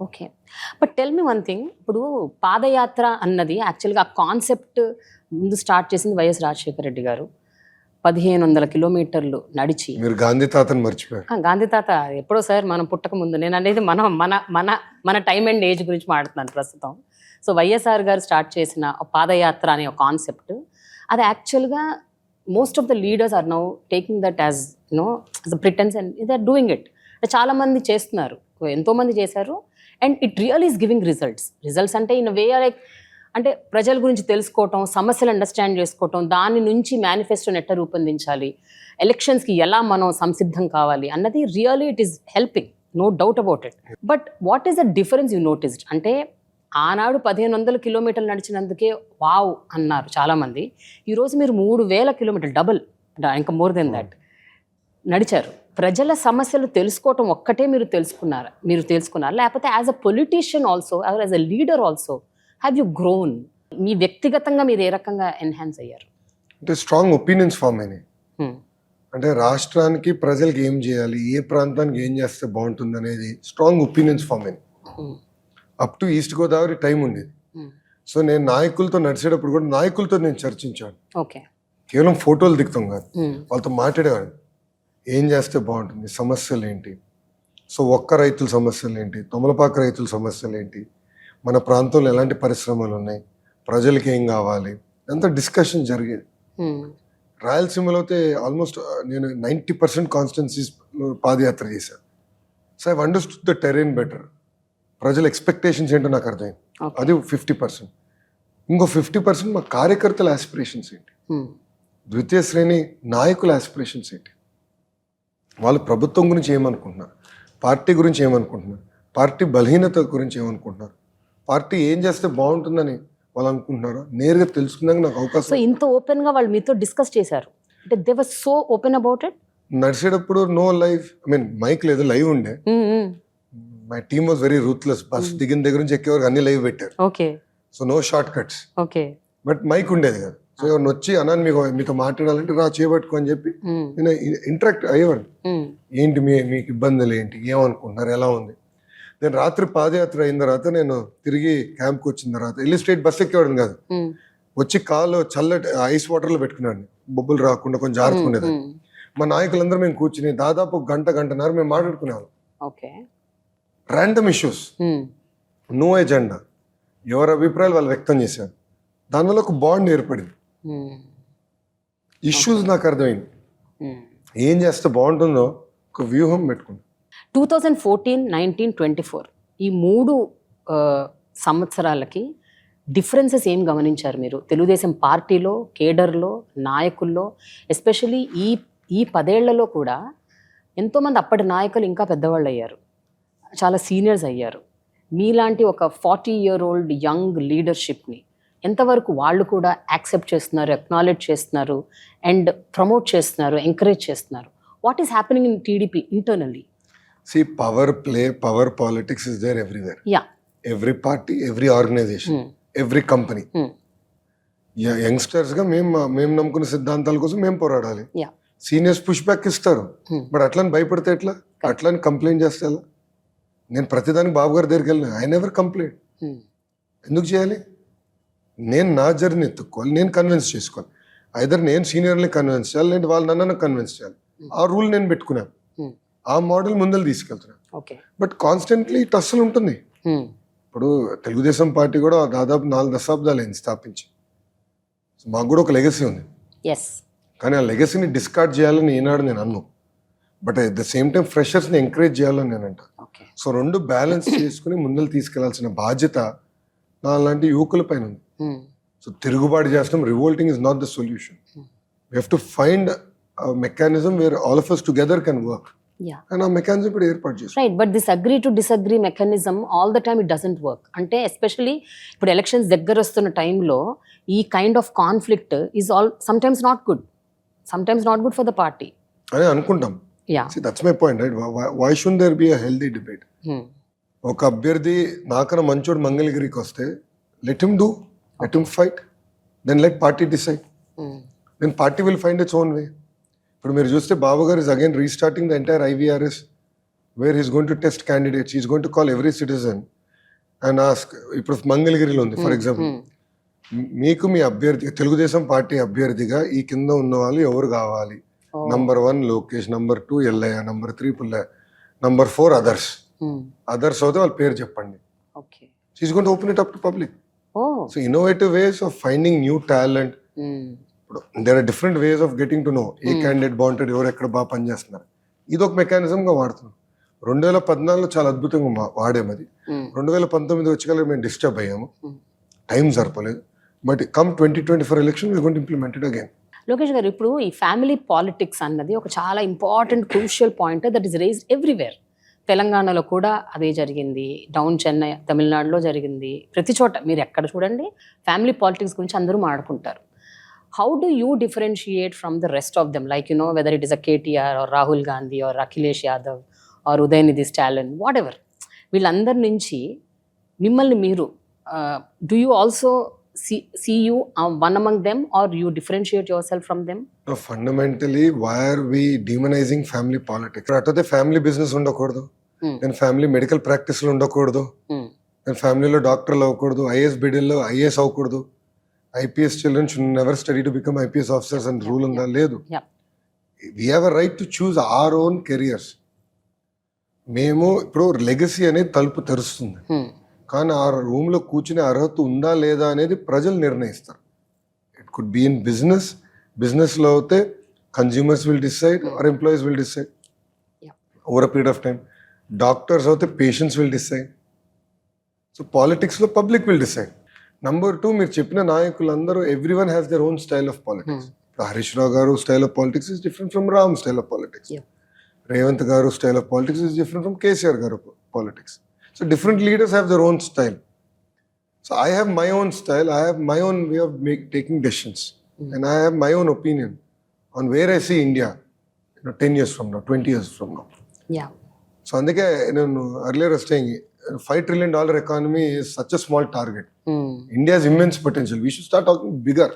Okay but tell me one thing ఇప్పుడు పాదయాత్ర అన్నది యాక్చువల్గా ఆ కాన్సెప్ట్ ముందు స్టార్ట్ చేసింది వైఎస్ రాజశేఖర రెడ్డి గారు. పదిహేను వందల కిలోమీటర్లు నడిచి. మీరు గాంధీ తాతని మర్చిపోయారు. గాంధీ తాత ఎప్పుడో సార్ మనం పుట్టక ముందు నేను అనేది మన మన మన మన టైం అండ్ ఏజ్ గురించి మాట్లాడుతున్నాను ప్రస్తుతం. సో వైఎస్ఆర్ గారు స్టార్ట్ చేసిన పాదయాత్ర అనే ఒక కాన్సెప్ట్ అది యాక్చువల్గా most of the leaders are now taking that as you know as pretence and they are doing it చాలా మంది చేస్తున్నారు. ఎంతో మంది చేశారు. And it real is giving results results అంటే ఇన్ వే లైక్ అంటే ప్రజల గురించి తెలుసుకోవటం సమస్యలు అండర్స్టాండ్ చేసుకోవటం దాని నుంచి మేనిఫెస్టోని ఎట్లా రూపొందించాలి ఎలక్షన్స్కి ఎలా మనం సంసిద్ధం కావాలి అన్నది really it is helping no doubt about it but what is the difference you noticed అంటే ఆనాడు పదిహేను వందల కిలోమీటర్లు నడిచినందుకే వావ్ అన్నారు చాలామంది. ఈరోజు మీరు మూడు వేల కిలోమీటర్లు డబుల్ ఇంకా మోర్ దెన్ దట్ నడిచారు. ప్రజల సమస్యలు తెలుసుకోవటం ఒక్కటే మీరు తెలుసుకున్నారు మీరు తెలుసుకున్నారు? లేకపోతే as a politician also as a leader also have you grown మీ వ్యక్తిగతంగా మీరు ఏ రకంగా ఎన్హాన్స్ అయ్యారు? అంటే స్ట్రాంగ్ ఒపీనియన్స్ ఫామ్ అయినాయి. Hmm. అంటే రాష్ట్రానికి ప్రజలకు ఏం చేయాలి ఏ ప్రాంతానికి ఏం చేస్తే బాగుంటుంది అనేది స్ట్రాంగ్ ఒపీనియన్స్ ఫామ్ అయినాయి. Hmm. Up to East Godavari time ఉండేది. Hmm. సో నేను నాయకులతో నడిచేటప్పుడు కూడా నాయకులతో నేను చర్చించాను. ఓకే కేవలం ఫోటోలు దిగుతాం కాదు. Hmm. వాళ్ళతో మాట్లాడేవాడిని. ఏం చేస్తే బాగుంటుంది? సమస్యలు ఏంటి సో ఒక్క రైతుల సమస్యలు ఏంటి తొమలపాక రైతుల సమస్యలు ఏంటి మన ప్రాంతంలో ఎలాంటి పరిశ్రమలు ఉన్నాయి ప్రజలకి ఏం కావాలి? అంతా డిస్కషన్ జరిగేది. రాయలసీమలో అయితే ఆల్మోస్ట్ నేను నైంటీ పర్సెంట్ కాన్స్టెన్సీస్ పాదయాత్ర చేశాను so I understood the terrain better. ప్రజల ఎక్స్పెక్టేషన్స్ ఏంటో నాకు అర్థమైంది. అది ఫిఫ్టీ పర్సెంట్. ఇంకో ఫిఫ్టీ పర్సెంట్ మా కార్యకర్తల ఆస్పిరేషన్స్ ఏంటి. ద్వితీయ శ్రేణి నాయకుల ఆస్పిరేషన్స్ ఏంటి? వాళ్ళు ప్రభుత్వం గురించి ఏమనుకుంటున్నారు? పార్టీ గురించి ఏమనుకుంటున్నారు? పార్టీ బలహీనత గురించి ఏమనుకుంటున్నారు? పార్టీ ఏం చేస్తే బాగుంటుందని వాళ్ళు అనుకుంటున్నారో? నేరుగా తెలుసుకున్నాక నాకు అవకాశం ఇంత ఓపెన్గా వాళ్ళు మీతో డిస్కస్ చేశారు. అంటే they so open about it నడిచేటప్పుడు no live I mean mic లేదు లైవ్ ఉండే. My team was very ruthless bus దిగిన దగ్గర నుంచి ఎక్కేవారు అన్ని లైవ్ పెట్టారు. Okay. So no short cuts okay. But mic ఉండేది కదా. ఎవరిని వచ్చి అన్నాను మీకు మీతో మాట్లాడాలంటే రా చేపట్టుకో అని చెప్పి నేను ఇంటరాక్ట్ అయ్యేవాడిని. ఏంటి మీ మీకు ఇబ్బందులు ఏంటి? ఏమనుకుంటున్నారు? ఎలా ఉంది? నేను రాత్రి పాదయాత్ర అయిన తర్వాత నేను తిరిగి క్యాంప్కి వచ్చిన తర్వాత వెళ్ళి స్ట్రేట్ బస్ ఎక్కేవాడిని కాదు. వచ్చి కాలు చల్లటి ఐస్ వాటర్లో పెట్టుకున్నాను బొబ్బులు రాకుండా కొంచెం ఉండేది మా నాయకులందరూ మేము కూర్చుని దాదాపు గంట గంటన్నర మేము మాట్లాడుకునేవాళ్ళం. ర్యాండమ్ ఇష్యూస్ నో ఎజెండా ఎవరి అభిప్రాయాలు వాళ్ళు వ్యక్తం చేశారు. దానివల్ల ఒక బాండ్ ఏర్పడింది. ఇష్యూస్ నాకు అర్థమైంది. ఏం చేస్తే బాగుంటుందో ఒక వ్యూహం పెట్టుకున్నాను two thousand fourteen nineteen twenty four ఈ మూడు సంవత్సరాలకి డిఫరెన్సెస్ ఏం గమనించారు మీరు? తెలుగుదేశం పార్టీలో కేడర్లో నాయకుల్లో ఎస్పెషలీ ఈ ఈ పదేళ్ళలో కూడా ఎంతోమంది అప్పటి నాయకులు ఇంకా పెద్దవాళ్ళు అయ్యారు చాలా సీనియర్స్ అయ్యారు. మీలాంటి ఒక ఫార్టీ ఇయర్ ఓల్డ్ యంగ్ లీడర్షిప్ని ఎంతవరకు వాళ్ళు కూడా యాక్సెప్ట్ చేస్తున్నారు అక్నాలెడ్జ్ చేస్తున్నారు అండ్ ప్రమోట్ చేస్తున్నారు ఎంకరేజ్ చేస్తున్నారు? What is happening in TDP internally see power play power politics is there everywhere yeah every party every organisation every company యంగ్స్టర్స్గా మేము మేము నమ్ముకున్న సిద్ధాంతాల కోసం మేము పోరాడాలి. యా సీనియర్స్ పుష్ బ్యాక్ ఇస్తారు. Hmm. బట్ అట్లని భయపడితే ఎట్లా? అట్లని కంప్లైంట్ చేస్తే ఎలా? నేను ప్రతిదానికి బాబు గారి దగ్గరికి వెళ్ళిన. ఐ నెవర్ కంప్లైంట్ ఎందుకు చేయాలి? నేను నా జర్నీ ఎత్తుక్కోవాలి నేను కన్విన్స్ చేసుకోవాలి. ఐదర్ నేను సీనియర్ని కన్విన్స్ చేయాలి లేదంటే వాళ్ళు నన్ను కన్విన్స్ చేయాలి. ఆ రూల్ నేను పెట్టుకున్నాను. Hmm. ఆ మోడల్ ముందలు తీసుకెళ్తున్నాను. బట్ కాన్స్టెంట్లీ ఇట్ అస్సలు ఉంటుంది. ఇప్పుడు తెలుగుదేశం పార్టీ కూడా దాదాపు నాలుగు దశాబ్దాలు అయింది స్థాపించి. మాకు కూడా ఒక లెగసీ ఉంది. కానీ ఆ లెగసీని డిస్కార్డ్ చేయాలని ఈనాడు నేను అన్ను. But at the same time ఫ్రెషర్స్ని encourage చేయాలని నేను అంట సో రెండు బ్యాలెన్స్ చేసుకుని ముందలు తీసుకెళ్ళాల్సిన బాధ్యత నా లాంటి యువకుల పైన ఉంది. సో తిరుగుబాటు చేస్తాం. Revolting is not the solution we have to find mechanism where all of us together can work yeah and ఆ మెకానిజం ఇప్పుడు ఏర్పాటు చేస్తాం. Right but this agree to disagree mechanism all the time it doesn't work అంటే especially ఇప్పుడు elections దగ్గర వస్తున్న టైంలో ఈ kind of conflict is all sometimes not good sometimes not good for the party అని అనుకుంటాం. Yeah that's my point right why should there be a healthy debate ఒక అభ్యర్థి నాకన్నా మంచోడు మంగళగిరికి వస్తే let him do let him fight then let party decide then party will find its own way ఇప్పుడు మీరు చూస్తే Babu garu is again restarting the entire IVRS where he's going to test candidates is going to call every citizen and ask ఇప్పుడు మంగళగిరిలో ఉంది for example Hmm. మీకు మీ అభ్యర్థి Telugu Desam party అభ్యర్థిగా ఈ కింద ఉన్న వాళ్ళు ఎవరు కావాలి? Oh. Number one Lokesh. Number two Ellaiah. Number three Pullaiah number four others Hmm. Others అయితే వాళ్ళ పేరు చెప్పండి. To open it up to public so innovative ways of finding new talent Hmm. ఇప్పుడు there are different ways of getting to know A Hmm. Candidate బాగుంటాడు ఎవరు ఎక్కడ బాగా పనిచేస్తున్నారు? ఇది ఒక మెకానిజంగా వాడుతున్నాం. రెండు వేల పద్నాలుగులో చాలా అద్భుతంగా వాడాము అది. Hmm. రెండు వేల పంతొమ్మిది వచ్చి మేము డిస్టర్బ్ అయ్యాము. Hmm. టైం సరిపోలేదు. But come twenty twenty four election we implemented again Lokesh garu ఇప్పుడు ఈ ఫ్యామిలీ పాలిటిక్స్ అన్నది ఒక చాలా important crucial point that is raised everywhere తెలంగాణలో కూడా అదే జరిగింది. డౌన్ చెన్నై తమిళనాడులో జరిగింది. ప్రతి చోట మీరు ఎక్కడ చూడండి ఫ్యామిలీ పాలిటిక్స్ గురించి అందరూ మాడుకుంటారు how do you differentiate from the rest of them like you know whether it is a KTR or Rahul Gandhi or Akhilesh Yadav or Udhayanidhi Stalin whatever వీళ్ళందరి నుంచి మిమ్మల్ని మీరు do you also see see you one among them are you differentiate yourself from them fundamentally why are we demonising family politics అట్టయితే family business ఉండకూడదు. Hmm. నేను family medical ప్రాక్టీస్లు ఉండకూడదు. Hmm. నేను ఫ్యామిలీలో డాక్టర్లు అవ్వకూడదు. ఐఏఎస్ బిడిల్లో ఐఏఎస్ అవ్వకూడదు. IPS children should never study to become IPS officers అని రూల్ ఉందా లేదు. We have a right to choose our own careers మేము ఇప్పుడు లెగసీ అనేది తలుపు తెరుస్తుంది. Hmm. కానీ ఆ రూమ్లో కూర్చునే అర్హత ఉందా లేదా అనేది ప్రజలు నిర్ణయిస్తారు. It could be in business బిజినెస్లో అయితే consumers will decide or employees will decide Yeah. Over period of time doctors అయితే పేషెంట్స్ విల్ డిసైడ్ సో పాలిటిక్స్లో public will decide number two మీరు చెప్పిన నాయకులందరూ every one has their own style of politics Harish Rao garu style of politics is different from Ram style of politics Yeah. Revanth garu style of politics is different from KCR garu politics so different leaders have their own style so I have my own style I have my own way of make taking decisions and I have my own opinion on where I see India ten years from now twenty years from now yeah so అందుకే నేను earlier staying five trillion dollar economy such a small target Hmm. India's immense potential we should start talking bigger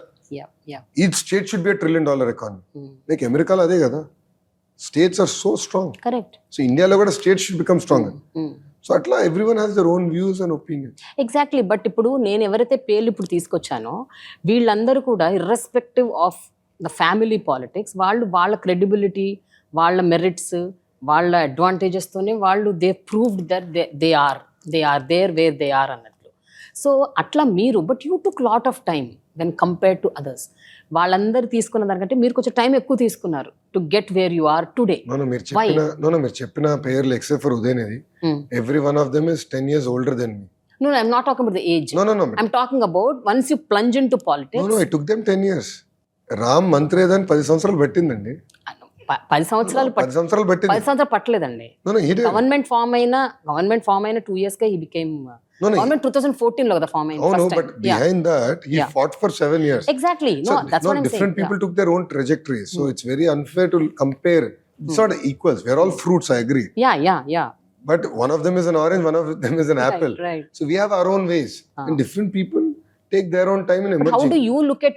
each state should be trillion dollar economy Hmm. Like అమెరికాలో అదే కదా. States are so strong correct so ఇండియాలో కూడా states should become strong Hmm. So అట్లా every one has their own views and opinion exactly but ఇప్పుడు నేను ఎవరైతే పేర్లు ఇప్పుడు తీసుకొచ్చానో వీళ్ళందరూ కూడా irrespective of the family politics వాళ్ళు వాళ్ళ క్రెడిబిలిటీ వాళ్ళ మెరిట్స్ వాళ్ళ అడ్వాంటేజెస్తోనే వాళ్ళు they proved their they they are they are there where they are అన్నట్లు. సో అట్లా మీరు but you took lot of time when compare to others వాళ్ళందరూ తీసుకున్న దానికంటే మీరు కొంచెం టైం ఎక్కువ తీసుకున్నారు to get where you are today మీరు చెప్పిన మీరు చెప్పిన పేర్లు except for Udhayanidhi every one of them is ten years older than me no I'm not talking about the age no no no I'm talking about once you plunge into no politics no I took them ten years Ram మంత్రి ఏదని పది సంవత్సరాలు పెట్టిందండి. పది సంవత్సరాలు పట్- పది సంవత్సరాలు పెట్టింది పది సంవత్సరాలు పట్టలేదండి no no hit government form అయిన గవర్నమెంట్ ఫామ్ అయిన టూ ఇయర్స్గా ఈ became no no government two thousand ఫోర్టీన్లో కదా ఫామ్ అవును అయింది but behind that he Yeah. Fought for seven years exactly So, no that's no, what I'm different saying people took their own trajectories. So it's very unfair to compare. It's not equals. We're all fruits, I agree. Yeah yeah yeah But one of them is an orange, one of them is an apple. Right So we have our own ways. And different people take their own time in how emerging. Do you look at